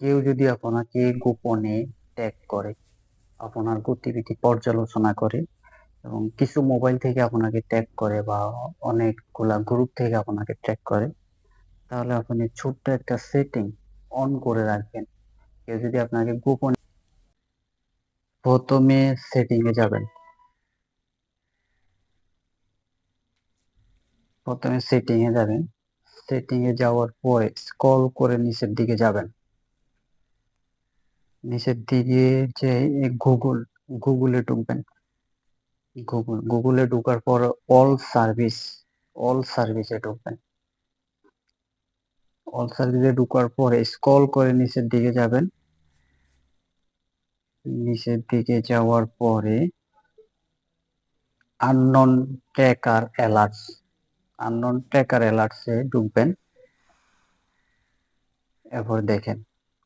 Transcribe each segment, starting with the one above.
কেউ যদি আপনাকে গোপনে ট্যাগ করে, আপনার গতিবিধি পর্যালোচনা করে এবং কিছু মোবাইল থেকে আপনাকে ট্যাগ করে বা অনেকগুলা গ্রুপ থেকে আপনাকে ট্যাগ করে, তাহলে আপনি ছোট্ট একটা সেটিং অন করে রাখবেন। কেউ যদি আপনাকে গোপনে প্রথমে সেটিং এ যাবেন। প্রথমে সেটিং এ যাবেন। সেটিং এ যাওয়ার পরে স্ক্রল করে নিচের দিকে যাবেন। নিচের দিকে যে গুগল, গুগলে ঢুকবেন। গুগল, গুগলে ঢুকার পর অল সার্ভিস, অল সার্ভিসে ঢুকবেন। অল সার্ভিসে ঢোকার পরে স্ক্রল করে নিচের দিকে যাবেন। নিচের দিকে যাওয়ার পরে unknown tracker alerts, unknown tracker alerts ঢুকবেন। এরপর দেখেন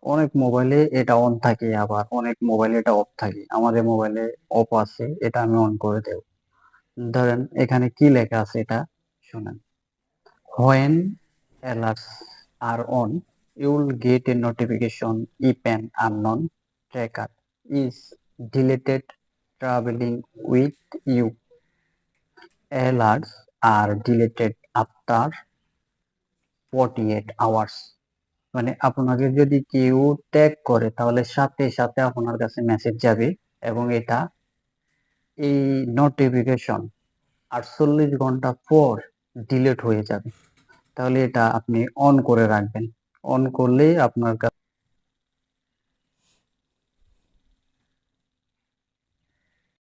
অনেক মোবাইলে এটা অন থাকে আবার অনেক মোবাইলে এটা অফ থাকে। আমাদের মোবাইলে অফ আছে, এটা আমি অন করে দেব। ধরেন এখানে কি লেখা আছে এটা? শুনেন। When alerts are on you will get a notification if an unknown tracker is deleted travelling with you alerts are deleted after forty eight hours মানে আপনাকে যদি কেউ ট্যাগ করে, তাহলে সাথে সাথে আপনার কাছে মেসেজ যাবে এবং এটা এই নোটিফিকেশন আটচল্লিশ ঘণ্টা পর ডিলেট হয়ে যাবে। তাহলে এটা আপনি অন করে রাখবেন। অন করলেই আপনার কাছে